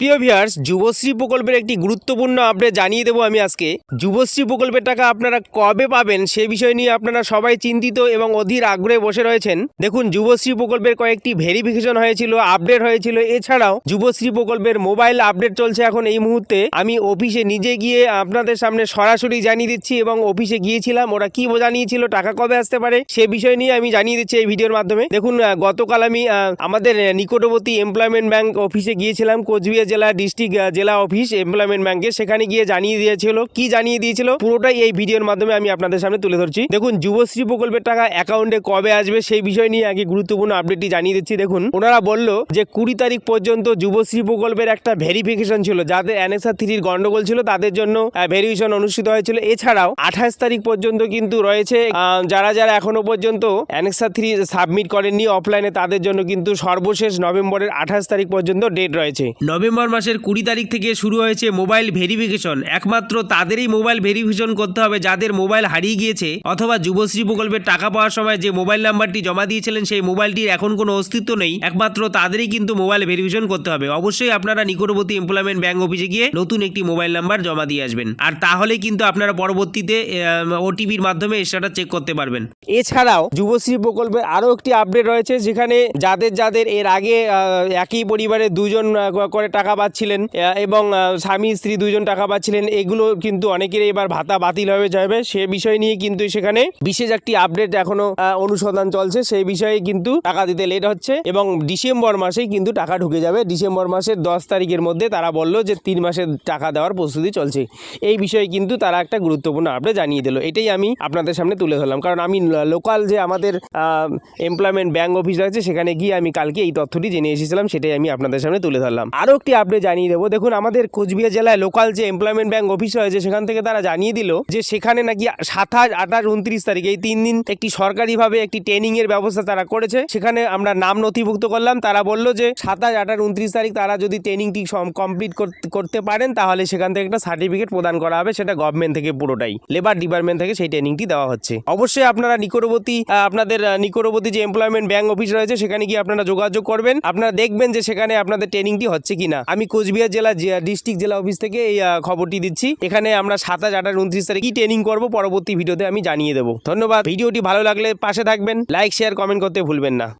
প্রিয় ভিউয়ার্স, যুবশ্রী প্রকল্পের একটি গুরুত্বপূর্ণ আপডেট জানিয়ে দেবো আমি আজকে। যুবশ্রী প্রকল্পের টাকা আপনারা কবে পাবেন সে বিষয় নিয়ে আপনারা সবাই চিন্তিত এবং অধীর আগ্রহে বসে রয়েছেন। দেখুন, যুবশ্রী প্রকল্পের কয়েকটি ভেরিফিকেশন হয়েছিল আপডেট হয়েছিল। এছাড়াও যুবশ্রী প্রকল্পের মোবাইল আপডেট চলছে এখন এই মুহূর্তে। আমি অফিসে নিজে গিয়ে আপনাদের সামনে সরাসরি জানিয়ে দিচ্ছি এবং অফিসে গিয়েছিলাম, ওরা কি জানিয়েছিল, টাকা কবে আসতে পারে সে বিষয় নিয়ে আমি জানিয়ে দিচ্ছি এই ভিডিওর মাধ্যমে। দেখুন গতকাল আমি আমাদের নিকটবর্তী এমপ্লয়মেন্ট ব্যাংক অফিসে গিয়েছিলাম, কোচবিহার জেলা ডিস্ট্রিক্ট জেলা অফিস এমপ্লয়মেন্ট ব্যাংকে সেখানে গিয়ে জানিয়ে দিয়েছিল। কি জানিয়ে দিয়েছিল? পুরোটাই এই ভিডিওর মাধ্যমে আমি আপনাদের সামনে তুলে ধরছি। দেখুন, যুবশ্রী প্রকল্পের টাকা অ্যাকাউন্টে কবে আসবে সেই বিষয় নিয়ে আগে গুরুত্বপূর্ণ আপডেটটি জানিয়ে দিচ্ছি। দেখুন, ওনারা বলল যে কুড়ি তারিখ পর্যন্ত যুবশ্রী প্রকল্পের একটা ভেরিফিকেশন ছিল যাদের এনএসআর থ্রির গন্ডগোল ছিল, তাদের জন্য ভেরিফিকেশন অনুষ্ঠিত হয়েছিল। এছাড়াও আঠাশ তারিখ পর্যন্ত কিন্তু রয়েছে যারা যারা এখনও পর্যন্ত অ্যানেক্সা থ্রি সাবমিট করেননি অফলাইনে তাদের জন্য কিন্তু সর্বশেষ নভেম্বরের আঠাশ তারিখ পর্যন্ত ডেট রয়েছে। নভেম্বর মাসের কুড়ি তারিখ থেকে শুরু হয়েছে মোবাইল ভেরিফিকেশন। একমাত্র তাদেরই মোবাইল ভেরিফিকেশন করতে হবে, যাদের মোবাইল হারিয়ে গিয়েছে অথবা যুবশ্রী প্রকল্পের টাকা পাওয়ার সময় যে মোবাইল নাম্বারটি জমা দিয়েছিলেন সেই মোবাইলটির এখন কোনো অস্তিত্ব নেই। একমাত্র তাদেরই কিন্তু মোবাইল ভেরিফিকেশন করতে হবে। অবশ্যই আপনারা নিকটবর্তী এমপ্লয়মেন্ট ব্যাংক অফিসে গিয়ে নতুন একটি মোবাইল নাম্বার জমা দিয়ে আসবেন। আর তাহলে কিন্তু আপনারা পরবর্তীতে ওটিপির মাধ্যমে সেটা চেক করতে পারবেন। এছাড়াও যুবশ্রী প্রকল্পের আরও একটি আপডেট রয়েছে, যেখানে যাদের যাদের এর আগে একই পরিবারে দুজন করে টাকা পাচ্ছিলেন এবং স্বামী, স্ত্রী দুজন টাকা পাচ্ছিলেন, এগুলো কিন্তু অনেকের এবার ভাতা বাতিল হয়ে যাবে। সে বিষয় নিয়ে কিন্তু সেখানে বিশেষ একটি আপডেট এখনও অনুসন্ধান চলছে। সেই বিষয়ে কিন্তু টাকা দিতে লেট হচ্ছে, এবং ডিসেম্বর মাসেই কিন্তু টাকা ঢুকে যাবে। ডিসেম্বর মাসের দশ তারিখের মধ্যে তারা বলল যে তিন মাসের টাকা দেওয়ার প্রস্তুতি চলছে। এই বিষয়ে কিন্তু তারা একটা গুরুত্বপূর্ণ আপডেট জানিয়ে দিল। এটাই আমি আপনাদের সামনে তুলে ধরলাম। কারণ আমি লোকাল যে আমাদের এমপ্লয়মেন্ট ব্যাংক অফিস আছে, সেখানে গিয়ে আমি কালকে এই তথ্যটি জেনে এসেছিলাম, সেটাই আমি আপনাদের সামনে তুলে ধরলাম। আরও একটি আপডেট জানিয়ে দেবো। দেখুন, আমাদের কোচবিহার জেলায় লোকাল যে এমপ্লয়মেন্ট ব্যাংক অফিস রয়েছে, সেখান থেকে তারা জানিয়ে দিল যে সেখানে নাকি সাতাশ, আঠাশ, উনত্রিশ তারিখ, এই তিন দিন একটি সরকারিভাবে একটি ট্রেনিং এর ব্যবস্থা তারা করেছে। সেখানে আমরা নাম নথিভুক্ত করলাম। তারা বলল যে সাতাশ, আঠাশ, উনত্রিশ তারিখ তারা যদি ট্রেনিংটি কমপ্লিট করতে পারেন, তাহলে সেখান থেকে একটা সার্টিফিকেট প্রদান করা হবে। সেটা গভর্নমেন্ট থেকে পুরোটাই লেবার ডিপার্টমেন্ট থেকে সেই ট্রেনিংটি দেওয়া হচ্ছে। অবশ্যই আপনারা নিকটবর্তী আপনাদের নিকটবর্তী যে এমপ্লয়মেন্ট ব্যাংক অফিস রয়েছে, সেখানে গিয়ে আপনারা যোগাযোগ করবেন। আপনারা দেখবেন যে সেখানে আপনাদের ট্রেনিংটি হচ্ছে কিনা। আমি কোচবিহার জেলা ডিস্ট্রিক্ট জেলা অফিস থেকে এই খবরটি দিচ্ছি। এখানে আমরা সাতাশ, আঠাশ, উনত্রিশ তারিখ কি ট্রেনিং করব পরবর্তী ভিডিওতে আমি জানিয়ে দেবো। ধন্যবাদ। ভিডিওটি ভালো লাগলে পাশে থাকবেন। লাইক শেয়ার কমেন্ট করতে ভুলবেন না।